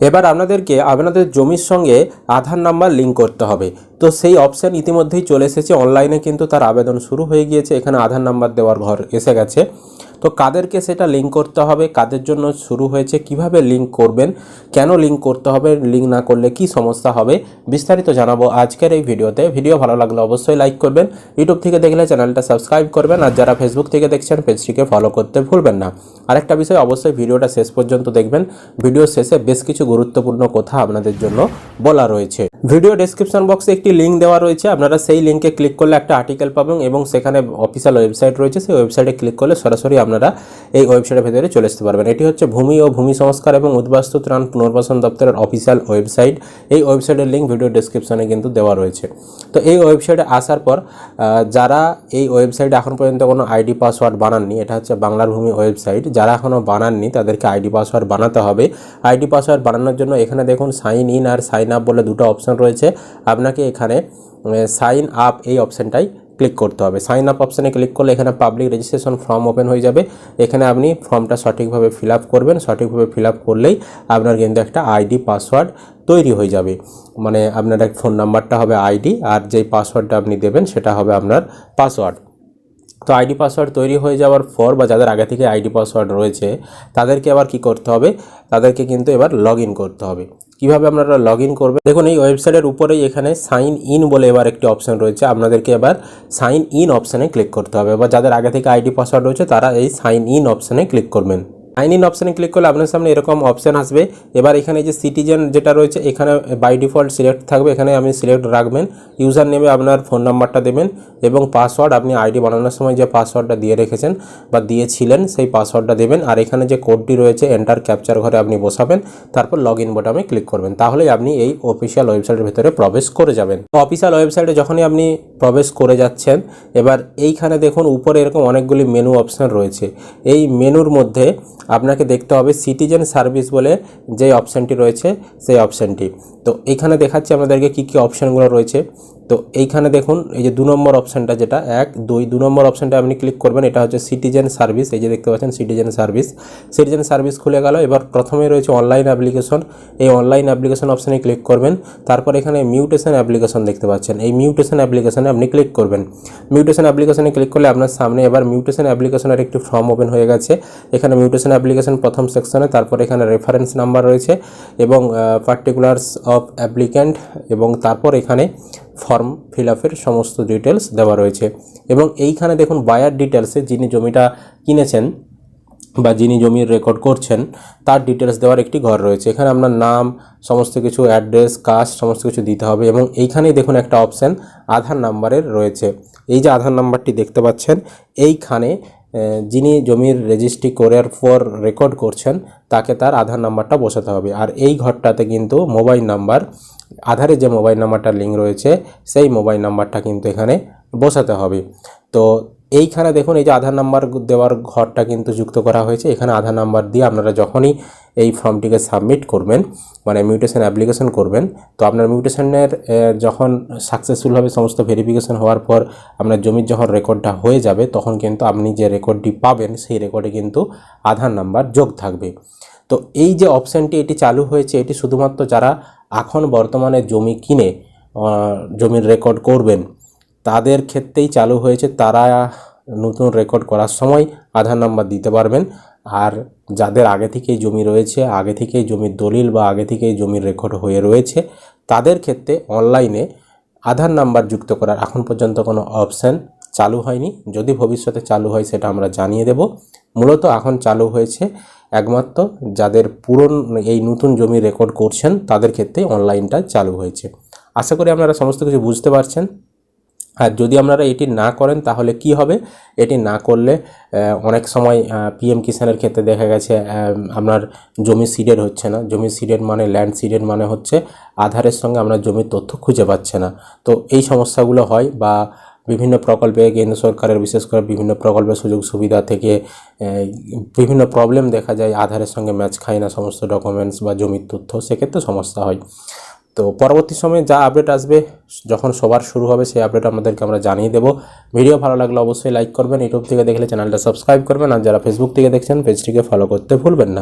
এবার আপনাদেরকে আপনাদের জমির সঙ্গে আধার নাম্বার লিঙ্ক করতে হবে। তো সেই অপশান ইতিমধ্যেই চলে এসেছে। অনলাইনে কিন্তু তার আবেদন শুরু হয়ে গিয়েছে। এখানে আধার নাম্বার দেওয়ার ঘর এসে গেছে। তো কাদেরকে সেটা লিঙ্ক করতে হবে? কাদের জন্য শুরু হয়েছে? কীভাবে লিঙ্ক করবেন? কেন লিঙ্ক করতে হবে? লিঙ্ক না করলে কি সমস্যা হবে? বিস্তারিত জানাব আজকের এই ভিডিওতে। ভিডিও ভালো লাগলে অবশ্যই লাইক করবেন। ইউটিউব থেকে দেখলে চ্যানেলটা সাবস্ক্রাইব করবেন। আর যারা ফেসবুক থেকে দেখছেন পেজটিকে ফলো করতে ভুলবেন না। আরেকটা বিষয়, অবশ্যই ভিডিওটা শেষ পর্যন্ত দেখবেন। ভিডিও শেষে বেশ কিছু গুরুত্বপূর্ণ কথা আপনাদের জন্য বলা রয়েছে। ভিডিও ডেসক্রিপশন বক্সে একটি লিঙ্ক দেওয়া রয়েছে। আপনারা সেই লিঙ্কে ক্লিক করলে একটা আর্টিকেল পাবেন এবং সেখানে অফিসিয়াল ওয়েবসাইট রয়েছে। সেই ওয়েবসাইটে ক্লিক করলে সরাসরি আপনারা এই ওয়েবসাইটের ভেতরে চলে আসতে পারবেন। এটি হচ্ছে ভূমি ও ভূমি সংস্কার এবং উদ্বাস্তু ত্রাণ পুনর্বাসন দপ্তরের অফিসিয়াল ওয়েবসাইট এই ওয়েবসাইটের লিঙ্ক ভিডিও ডেসক্রিপশনে কিন্তু দেওয়া রয়েছে। তো এই ওয়েবসাইটে আসার পর যারা এই ওয়েবসাইটে এখন পর্যন্ত কোনো আইডি পাসওয়ার্ড বানাননি, এটা হচ্ছে বাংলার ভূমি ওয়েবসাইট যারা এখনও বানাননি, তাদেরকে আইডি পাসওয়ার্ড বানাতে হবে। আইডি পাসওয়ার্ড বানানোর জন্য এখানে দেখুন সাইন ইন আর সাইন আপ বলে দুটো অপশন রয়েছে। আপনাকে এখানে সাইন আপ এই অপশানটাই ক্লিক করতে হবে। সাইন আপ অপশানে ক্লিক করলে এখানে পাবলিক রেজিস্ট্রেশন ফর্ম ওপেন হয়ে যাবে। এখানে আপনি ফর্মটা সঠিকভাবে ফিল আপ করবেন। সঠিকভাবে ফিল আপ করলেই আপনার কিন্তু একটা আইডি পাসওয়ার্ড তৈরি হয়ে যাবে। মানে আপনার এক ফোন নাম্বারটা হবে আইডি আর যেই পাসওয়ার্ডটা আপনি দেবেন সেটা হবে আপনার পাসওয়ার্ড তো আইডি পাসওয়ার্ড তৈরি হয়ে যাওয়ার পর বা যাদের আগে থেকে আইডি পাসওয়ার্ড রয়েছে, তাদেরকে আবার কি করতে হবে? তাদেরকে কিন্তু এবার লগ করতে হবে। কীভাবে আপনারা লগ ইন করবেন? দেখুন, এই ওয়েবসাইটের উপরেই এখানে সাইন ইন বলে এবার একটি অপশন রয়েছে। আপনাদেরকে এবার সাইন ইন অপশানে ক্লিক করতে হবে। বা যাদের আগে থেকে আইডি পাসওয়ার্ড রয়েছে, তারা এই সাইন ইন অপশানে ক্লিক করবেন। সাইন ইন অপশানে ক্লিক করলে আপনার সামনে এরকম অপশান আসবে। এবার এখানে যে সিটিজেন যেটা রয়েছে, এখানে বাই ডিফল্ট সিলেক্ট থাকবে। এখানে আপনি সিলেক্ট রাখবেন। ইউজার নেমে আপনার ফোন নাম্বারটা দেবেন এবং পাসওয়ার্ড আপনি আইডি বানানোর সময় যে পাসওয়ার্ডটা দিয়ে রেখেছেন বা দিয়েছিলেন, সেই পাসওয়ার্ডটা দেবেন। আর এখানে যে কোডটি রয়েছে এন্টার ক্যাপচার ঘরে আপনি বসাবেন। তারপর লগ ইন বোটামে ক্লিক করবেন। তাহলেই আপনি এই অফিসিয়াল ওয়েবসাইটের ভিতরে প্রবেশ করে যাবেন। অফিসিয়াল ওয়েবসাইটে যখনই আপনি প্রবেশ করে যাচ্ছেন, এবার এইখানে দেখুন উপরে এরকম অনেকগুলি মেনু অপশান রয়েছে। এই মেনুর মধ্যে আপনাকে দেখতে হবে সিটিজেন সার্ভিস বলে যে অপশানটি রয়েছে, সেই অপশানটি তো এখানে দেখাচ্ছি আমাদেরকে কী কী অপশানগুলো রয়েছে। তো এইখানে দেখুন, এই যে দু নম্বর অপশানটা যেটা, এক, দুই, দু নম্বর অপশানটা আপনি ক্লিক করবেন, এটা হচ্ছে সিটিজেন সার্ভিস এই যে দেখতে পাচ্ছেন সিটিজেন সার্ভিস সিটিজেন সার্ভিস খুলে গেল, এবার প্রথমে রয়েছে অনলাইন অ্যাপ্লিকেশন এই অনলাইন অ্যাপ্লিকেশন অপশানে ক্লিক করবেন, তারপর এখানে মিউটেশন অ্যাপ্লিকেশন দেখতে পাচ্ছেন, এই মিউটেশন অ্যাপ্লিকেশনে আপনি ক্লিক করবেন। মিউটেশন অ্যাপ্লিকেশনে ক্লিক করলে আপনার সামনে এবার মিউটেশন অ্যাপ্লিকেশনের একটি ফর্ম ওপেন হয়ে গেছে, এখানে মিউটেশন অ্যাপ্লিকেশন প্রথম সেকশনে তারপর এখানে রেফারেন্স নাম্বার রয়েছে, এবং পার্টিকুলার্স অফ অ্যাপ্লিক্যান্ট এবং তারপর এখানে ফর্ম ফিল আপের সমস্ত ডিটেলস দেওয়া রয়েছে। এবং এইখানে দেখুন বায়ার ডিটেলসে যিনি জমিটা কিনেছেন বা যিনি জমির রেকর্ড করছেন, তার ডিটেলস দেওয়ার একটি ঘর রয়েছে। এখানে আপনার নাম, সমস্ত কিছু অ্যাড্রেস কাস্ট সমস্ত কিছু দিতে হবে এবং এইখানেই দেখুন একটা অপশান আধার নাম্বারের রয়েছে। এই যে আধার নাম্বারটি দেখতে পাচ্ছেন, এইখানে যিনি জমির রেজিস্ট্রি করার পর রেকর্ড করছেন, তাকে তার আধার নাম্বারটা বসাতে হবে। আর এই ঘরটাতে কিন্তু মোবাইল নাম্বার আধারে যে মোবাইল নাম্বারটা লিঙ্ক রয়েছে, সেই মোবাইল নাম্বারটা কিন্তু এখানে বসাতে হবে। তো এইখানে দেখুন, এই যে আধার নাম্বার দেওয়ার ঘরটা কিন্তু যুক্ত করা হয়েছে। এখানে আধার নাম্বার দিয়ে আপনারা যখনই এই ফর্মটিকে সাবমিট করবেন মানে মিউটেশন অ্যাপ্লিকেশন করবেন, তো আপনার মিউটেশনের যখন সাকসেসফুলভাবে সমস্ত ভেরিফিকেশন হওয়ার পর আপনার জমির যখন রেকর্ডটা হয়ে যাবে, তখন কিন্তু আপনি যে রেকর্ডটি পাবেন, সেই রেকর্ডে কিন্তু আধার নাম্বার যোগ থাকবে। তো এই যে অপশানটি এটি চালু হয়েছে, এটি শুধুমাত্র যারা এখন বর্তমানে জমি কিনে জমির রেকর্ড করবেন তাদের ক্ষেত্রেই চালু হয়েছে, তারা নতুন রেকর্ড করার সময় আধার নাম্বার দিতে পারবেন। আর যাদের আগে থেকেই জমি রয়েছে, আগে থেকেই জমির দলিল বা আগে থেকেই জমির রেকর্ড হয়ে রয়েছে, তাদের ক্ষেত্রে অনলাইনে আধার নাম্বার যুক্ত করার এখন পর্যন্ত কোনো অপশান চালু হয়নি। যদি ভবিষ্যতে চালু হয় সেটা আমরা জানিয়ে দেব। মূলত এখন চালু হয়েছে একমাত্র যাদের পুরন এই নতুন জমি রেকর্ড করছেন, তাদের ক্ষেত্রে অনলাইনটা চালু হয়েছে। আশা করি আপনারা সমস্ত কিছু বুঝতে পারছেন। আর যদি আপনারা এটি না করেন, তাহলে কি হবে? এটি না করলে অনেক সময় পিএম কিষানের ক্ষেত্রে দেখা গেছে আপনার জমি সিডেড হচ্ছে না। জমি সিডেড মানে ল্যান্ড সিডেড মানে হচ্ছে আধারের সঙ্গে আমরা জমির তথ্য খুঁজে পাচ্ছে না। তো এই সমস্যাগুলো হয় বা বিভিন্ন প্রকল্পে কেন্দ্র সরকারের, বিশেষ করে বিভিন্ন প্রকল্পের সুযোগ সুবিধা থেকে বিভিন্ন প্রবলেম দেখা যায়, আধারের সঙ্গে ম্যাচ খায় না সমস্ত ডকুমেন্টস বা জমির তথ্য, সেক্ষেত্রে সমস্যা হয়। তো পরবর্তী সময়ে যা আপডেট আসবে, যখন সবার শুরু হবে সেই আপডেট আমাদেরকে আমরা জানিয়ে দেবো। ভিডিও ভালো লাগলে অবশ্যই লাইক করবেন ইউটিউব থেকে দেখলে চ্যানেলটা সাবস্ক্রাইব করবেন, আর যারা ফেসবুক থেকে দেখছেন পেজটিকে ফলো করতে ভুলবেন না।